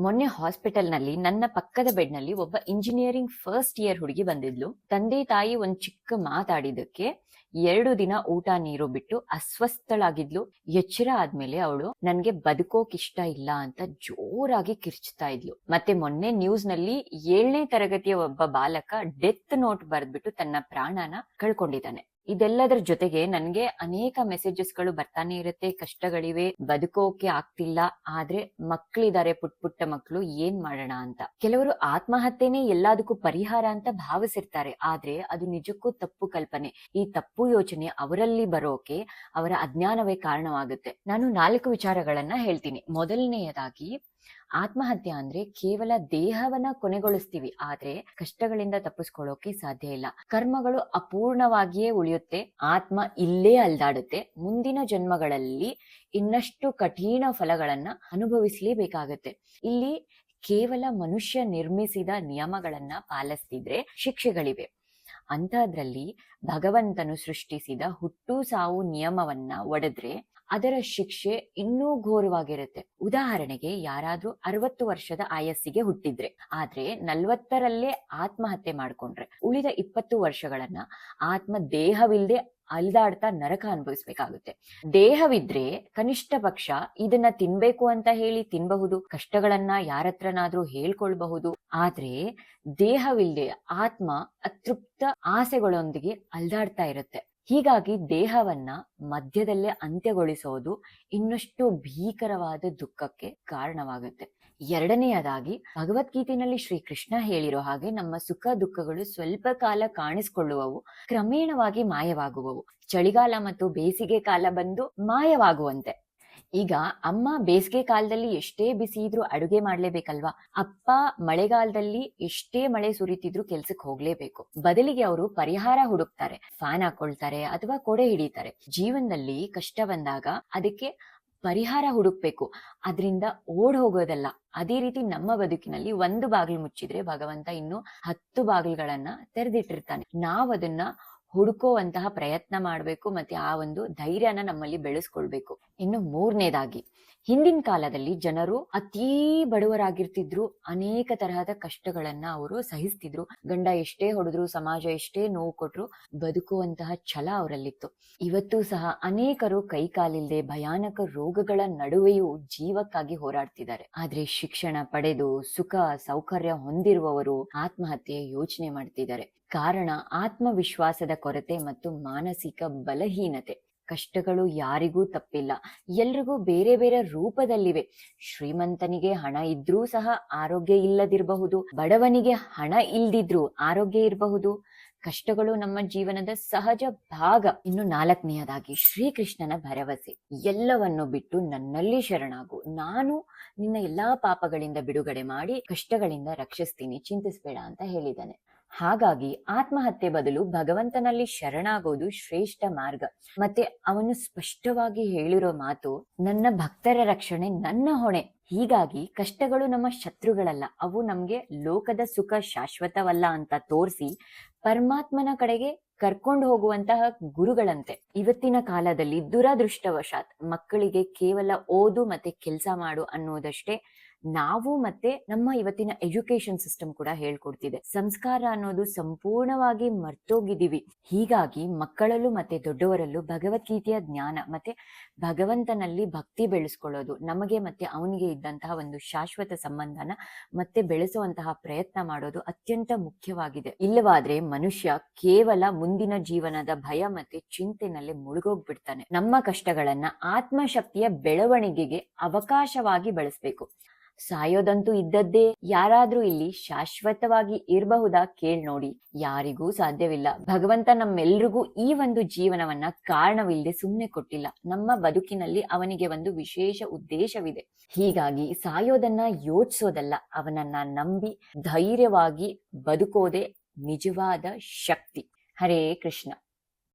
ಮೊನ್ನೆ ಹಾಸ್ಪಿಟಲ್ನಲ್ಲಿ ನನ್ನ ಪಕ್ಕದ ಬೆಡ್ನಲ್ಲಿ ಒಬ್ಬ ಇಂಜಿನಿಯರಿಂಗ್ ಫಸ್ಟ್ ಇಯರ್ ಹುಡುಗಿ ಬಂದಿದ್ಲು. ತಂದೆ ತಾಯಿ ಒಂದ್ ಚಿಕ್ಕ ಮಾತಾಡಿದಕ್ಕೆ ಎರಡು ದಿನ ಊಟ ನೀರು ಬಿಟ್ಟು ಅಸ್ವಸ್ಥಳಾಗಿದ್ಲು. ಎಚ್ಚರ ಆದ್ಮೇಲೆ ಅವಳು, ನನ್ಗೆ ಬದುಕೋಕ್ ಇಷ್ಟ ಇಲ್ಲ ಅಂತ ಜೋರಾಗಿ ಕಿರ್ಚ್ತಾ ಇದ್ಲು. ಮತ್ತೆ ಮೊನ್ನೆ ನ್ಯೂಸ್ನಲ್ಲಿ ಏಳನೇ ತರಗತಿಯ ಒಬ್ಬ ಬಾಲಕ ಡೆತ್ ನೋಟ್ ಬರೆದ್ಬಿಟ್ಟು ತನ್ನ ಪ್ರಾಣನ ಕಳ್ಕೊಂಡಿದ್ದಾನೆ. ಇದೆಲ್ಲದರ ಜೊತೆಗೆ ನನ್ಗೆ ಅನೇಕ ಮೆಸೇಜಸ್ಗಳು ಬರ್ತಾನೆ ಇರುತ್ತೆ, ಕಷ್ಟಗಳಿವೆ, ಬದುಕೋಕೆ ಆಗ್ತಿಲ್ಲ, ಆದ್ರೆ ಮಕ್ಕಳಿದ್ದಾರೆ ಪುಟ್ ಪುಟ್ಟ ಮಕ್ಕಳು ಏನ್ ಮಾಡೋಣ ಅಂತ. ಕೆಲವರು ಆತ್ಮಹತ್ಯೆನೇ ಎಲ್ಲದಕ್ಕೂ ಪರಿಹಾರ ಅಂತ ಭಾವಿಸಿರ್ತಾರೆ, ಆದ್ರೆ ಅದು ನಿಜಕ್ಕೂ ತಪ್ಪು ಕಲ್ಪನೆ. ಈ ತಪ್ಪು ಯೋಚನೆ ಅವರಲ್ಲಿ ಬರೋಕೆ ಅವರ ಅಜ್ಞಾನವೇ ಕಾರಣವಾಗುತ್ತೆ. ನಾನು ನಾಲ್ಕು ವಿಚಾರಗಳನ್ನ ಹೇಳ್ತೀನಿ. ಮೊದಲನೆಯದಾಗಿ ಆತ್ಮಹತ್ಯೆ ಅಂದ್ರೆ ಕೇವಲ ದೇಹವನ್ನ ಕೊನೆಗೊಳಿಸ್ತೀವಿ, ಆದ್ರೆ ಕಷ್ಟಗಳಿಂದ ತಪ್ಪಿಸ್ಕೊಳ್ಳೋಕೆ ಸಾಧ್ಯ ಇಲ್ಲ. ಕರ್ಮಗಳು ಅಪೂರ್ಣವಾಗಿಯೇ ಉಳಿಯುತ್ತೆ, ಆತ್ಮ ಇಲ್ಲೇ ಅಲ್ದಾಡುತ್ತೆ. ಮುಂದಿನ ಜನ್ಮಗಳಲ್ಲಿ ಇನ್ನಷ್ಟು ಕಠಿಣ ಫಲಗಳನ್ನ ಅನುಭವಿಸಲೇಬೇಕಾಗತ್ತೆ. ಇಲ್ಲಿ ಕೇವಲ ಮನುಷ್ಯ ನಿರ್ಮಿಸಿದ ನಿಯಮಗಳನ್ನ ಪಾಲಿಸ್ತಿದ್ರೆ ಶಿಕ್ಷೆಗಳಿವೆ. ಅಂತಹದ್ರಲ್ಲಿ ಭಗವಂತನು ಸೃಷ್ಟಿಸಿದ ಹುಟ್ಟು ಸಾವು ನಿಯಮವನ್ನ ಒಡೆದ್ರೆ ಅದರ ಶಿಕ್ಷೆ ಇನ್ನೂ ಘೋರವಾಗಿರುತ್ತೆ. ಉದಾಹರಣೆಗೆ ಯಾರಾದ್ರೂ ಅರವತ್ತು ವರ್ಷದ ಆಯಸ್ಸಿಗೆ ಹುಟ್ಟಿದ್ರೆ, ಆದ್ರೆ ನಲ್ವತ್ತರಲ್ಲೇ ಆತ್ಮಹತ್ಯೆ ಮಾಡ್ಕೊಂಡ್ರೆ, ಉಳಿದ ಇಪ್ಪತ್ತು ವರ್ಷಗಳನ್ನ ಆತ್ಮ ದೇಹವಿಲ್ಲದೆ ಅಲ್ದಾಡ್ತಾ ನರಕ ಅನುಭವಿಸ್ಬೇಕಾಗುತ್ತೆ. ದೇಹವಿದ್ರೆ ಕನಿಷ್ಠ ಪಕ್ಷ ಇದನ್ನ ತಿನ್ಬೇಕು ಅಂತ ಹೇಳಿ ತಿನ್ಬಹುದು, ಕಷ್ಟಗಳನ್ನ ಯಾರತ್ರನಾದ್ರೂ ಹೇಳ್ಕೊಳ್ಬಹುದು, ಆದ್ರೆ ದೇಹವಿಲ್ಲದೆ ಆತ್ಮ ಅತೃಪ್ತ ಆಸೆಗಳೊಂದಿಗೆ ಅಲ್ದಾಡ್ತಾ ಇರುತ್ತೆ. ಹೀಗಾಗಿ ದೇಹವನ್ನ ಮಧ್ಯದಲ್ಲೇ ಅಂತ್ಯಗೊಳಿಸೋದು ಇನ್ನಷ್ಟು ಭೀಕರವಾದ ದುಃಖಕ್ಕೆ ಕಾರಣವಾಗುತ್ತೆ. ಎರಡನೆಯದಾಗಿ ಭಗವದ್ಗೀತೆಯಲ್ಲಿ ಶ್ರೀಕೃಷ್ಣ ಹೇಳಿರೋ ಹಾಗೆ ನಮ್ಮ ಸುಖ ದುಃಖಗಳು ಸ್ವಲ್ಪ ಕಾಲ ಕಾಣಿಸಿಕೊಳ್ಳುವವು, ಕ್ರಮೇಣವಾಗಿ ಮಾಯವಾಗುವವು. ಚಳಿಗಾಲ ಮತ್ತು ಬೇಸಿಗೆ ಕಾಲ ಬಂದು ಮಾಯವಾಗುವಂತೆ. ಈಗ ಅಮ್ಮ ಬೇಸಿಗೆ ಕಾಲದಲ್ಲಿ ಎಷ್ಟೇ ಬಿಸಿ ಇದ್ರೂ ಅಡುಗೆ ಮಾಡ್ಲೇಬೇಕಲ್ವಾ? ಅಪ್ಪ ಮಳೆಗಾಲದಲ್ಲಿ ಎಷ್ಟೇ ಮಳೆ ಸುರಿತಿದ್ರು ಕೆಲ್ಸಕ್ಕೆ ಹೋಗ್ಲೇಬೇಕು. ಬದಲಿಗೆ ಅವರು ಪರಿಹಾರ ಹುಡುಕ್ತಾರೆ. ಫ್ಯಾನ್ ಹಾಕೊಳ್ತಾರೆ ಅಥವಾ ಕೊಡೆ ಹಿಡಿತಾರೆ. ಜೀವನದಲ್ಲಿ ಕಷ್ಟ ಬಂದಾಗ ಅದಕ್ಕೆ ಪರಿಹಾರ ಹುಡುಕ್ಬೇಕು. ಅದರಿಂದ ಓಡ್ ಹೋಗೋದಲ್ಲ. ಅದೇ ರೀತಿ ನಮ್ಮ ಬದುಕಿನಲ್ಲಿ ಒಂದು ಬಾಗಿಲು ಮುಚ್ಚಿದ್ರೆ ಭಗವಂತ ಇನ್ನು ಹತ್ತು ಬಾಗಿಲುಗಳನ್ನ ತೆರೆದಿಟ್ಟಿರ್ತಾನೆ. ನಾವ್ ಅದನ್ನ ಹುಡುಕುವಂತಹ ಪ್ರಯತ್ನ ಮಾಡಬೇಕು ಮತ್ತೆ ಆ ಒಂದು ಧೈರ್ಯನ ನಮ್ಮಲ್ಲಿ ಬೆಳೆಸ್ಕೊಳ್ಬೇಕು. ಇನ್ನು ಮೂರನೇದಾಗಿ ಹಿಂದಿನ ಕಾಲದಲ್ಲಿ ಜನರು ಅತೀ ಬಡವರಾಗಿರ್ತಿದ್ರು, ಅನೇಕ ತರಹದ ಕಷ್ಟಗಳನ್ನ ಅವರು ಸಹಿಸ್ತಿದ್ರು. ಗಂಡ ಎಷ್ಟೇ ಹೊಡೆದ್ರು, ಸಮಾಜ ಎಷ್ಟೇ ನೋವು ಕೊಟ್ರು ಬದುಕುವಂತಹ ಛಲ ಅವರಲ್ಲಿತ್ತು. ಇವತ್ತು ಸಹ ಅನೇಕರು ಕೈ ಕಾಲಿಲ್ಲದೆ ಭಯಾನಕ ರೋಗಗಳ ನಡುವೆಯೂ ಜೀವಕ್ಕಾಗಿ ಹೋರಾಡ್ತಿದ್ದಾರೆ. ಆದ್ರೆ ಶಿಕ್ಷಣ ಪಡೆದು ಸುಖ, ಸೌಕರ್ಯ ಹೊಂದಿರುವವರು ಆತ್ಮಹತ್ಯೆ ಯೋಚನೆ ಮಾಡ್ತಿದ್ದಾರೆ. ಕಾರಣ ಆತ್ಮವಿಶ್ವಾಸದ ಕೊರತೆ ಮತ್ತು ಮಾನಸಿಕ ಬಲಹೀನತೆ. ಕಷ್ಟಗಳು ಯಾರಿಗೂ ತಪ್ಪಿಲ್ಲ. ಎಲ್ರಿಗೂ ಬೇರೆ ಬೇರೆ ರೂಪದಲ್ಲಿವೆ. ಶ್ರೀಮಂತನಿಗೆ ಹಣ ಇದ್ರೂ ಸಹ ಆರೋಗ್ಯ ಇಲ್ಲದಿರಬಹುದು. ಬಡವನಿಗೆ ಹಣ ಇಲ್ದಿದ್ರೂ ಆರೋಗ್ಯ ಇರಬಹುದು. ಕಷ್ಟಗಳು ನಮ್ಮ ಜೀವನದ ಸಹಜ ಭಾಗ. ಇನ್ನು ನಾಲ್ಕನೆಯದಾಗಿ, ಶ್ರೀಕೃಷ್ಣನ ಭರವಸೆ. ಎಲ್ಲವನ್ನು ಬಿಟ್ಟು ನನ್ನಲ್ಲಿ ಶರಣಾಗು. ನಾನು ನಿನ್ನ ಎಲ್ಲಾ ಪಾಪಗಳಿಂದ ಬಿಡುಗಡೆ ಮಾಡಿ, ಕಷ್ಟಗಳಿಂದ ರಕ್ಷಿಸ್ತೀನಿ, ಚಿಂತಿಸ್ಬೇಡ ಅಂತ ಹೇಳಿದ್ದಾನೆ. ಹಾಗಾಗಿ ಆತ್ಮಹತ್ಯೆ ಬದಲು ಭಗವಂತನಲ್ಲಿ ಶರಣಾಗೋದು ಶ್ರೇಷ್ಠ ಮಾರ್ಗ. ಮತ್ತೆ ಅವನು ಸ್ಪಷ್ಟವಾಗಿ ಹೇಳಿರೋ ಮಾತು, ನನ್ನ ಭಕ್ತರ ರಕ್ಷಣೆ ನನ್ನ ಹೊಣೆ. ಹೀಗಾಗಿ ಕಷ್ಟಗಳು ನಮ್ಮ ಶತ್ರುಗಳಲ್ಲ, ಅವು ನಮ್ಗೆ ಲೋಕದ ಸುಖ ಶಾಶ್ವತವಲ್ಲ ಅಂತ ತೋರಿಸಿ ಪರಮಾತ್ಮನ ಕಡೆಗೆ ಕರ್ಕೊಂಡು ಹೋಗುವಂತಹ ಗುರುಗಳಂತೆ. ಇವತ್ತಿನ ಕಾಲದಲ್ಲಿ ದುರದೃಷ್ಟವಶಾತ್ ಮಕ್ಕಳಿಗೆ ಕೇವಲ ಓದು ಮತ್ತೆ ಕೆಲಸ ಮಾಡು ಅನ್ನೋದಷ್ಟೇ ನಾವು ಮತ್ತೆ ನಮ್ಮ ಇವತ್ತಿನ ಎಜುಕೇಶನ್ ಸಿಸ್ಟಮ್ ಕೂಡ ಹೇಳ್ಕೊಡ್ತಿದೆ. ಸಂಸ್ಕಾರ ಅನ್ನೋದು ಸಂಪೂರ್ಣವಾಗಿ ಮರ್ತೋಗಿದ್ದೀವಿ. ಹೀಗಾಗಿ ಮಕ್ಕಳಲ್ಲೂ ಮತ್ತೆ ದೊಡ್ಡವರಲ್ಲೂ ಭಗವದ್ಗೀತೆಯ ಜ್ಞಾನ ಮತ್ತೆ ಭಗವಂತನಲ್ಲಿ ಭಕ್ತಿ ಬೆಳೆಸ್ಕೊಳ್ಳೋದು, ನಮಗೆ ಮತ್ತೆ ಅವನಿಗೆ ಇದ್ದಂತಹ ಒಂದು ಶಾಶ್ವತ ಸಂಬಂಧನ ಮತ್ತೆ ಬೆಳೆಸುವಂತಹ ಪ್ರಯತ್ನ ಮಾಡೋದು ಅತ್ಯಂತ ಮುಖ್ಯವಾಗಿದೆ. ಇಲ್ಲವಾದ್ರೆ ಮನುಷ್ಯ ಕೇವಲ ಮುಂದಿನ ಜೀವನದ ಭಯ ಮತ್ತೆ ಚಿಂತೆನಲ್ಲಿ ಮುಳುಗೋಗ್ಬಿಡ್ತಾನೆ. ನಮ್ಮ ಕಷ್ಟಗಳನ್ನ ಆತ್ಮಶಕ್ತಿಯ ಬೆಳವಣಿಗೆಗೆ ಅವಕಾಶವಾಗಿ ಬಳಸಬೇಕು. ಸಾಯೋದಂತೂ ಇದ್ದದ್ದೇ ಯಾರಾದ್ರೂ ಇಲ್ಲಿ ಶಾಶ್ವತವಾಗಿ ಇರಬಹುದಾ ಕೇಳ್ ನೋಡಿ. ಯಾರಿಗೂ ಸಾಧ್ಯವಿಲ್ಲ. ಭಗವಂತ ನಮ್ಮೆಲ್ರಿಗೂ ಈ ಒಂದು ಜೀವನವನ್ನ ಕಾರಣವಿಲ್ಲದೆ ಸುಮ್ಮನೆ ಕೊಟ್ಟಿಲ್ಲ. ನಮ್ಮ ಬದುಕಿನಲ್ಲಿ ಅವನಿಗೆ ಒಂದು ವಿಶೇಷ ಉದ್ದೇಶವಿದೆ. ಹೀಗಾಗಿ ಸಾಯೋದನ್ನ ಯೋಚಿಸೋದಲ್ಲ, ಅವನನ್ನ ನಂಬಿ ಧೈರ್ಯವಾಗಿ ಬದುಕೋದೆ ನಿಜವಾದ ಶಕ್ತಿ. ಹರೇ ಕೃಷ್ಣ.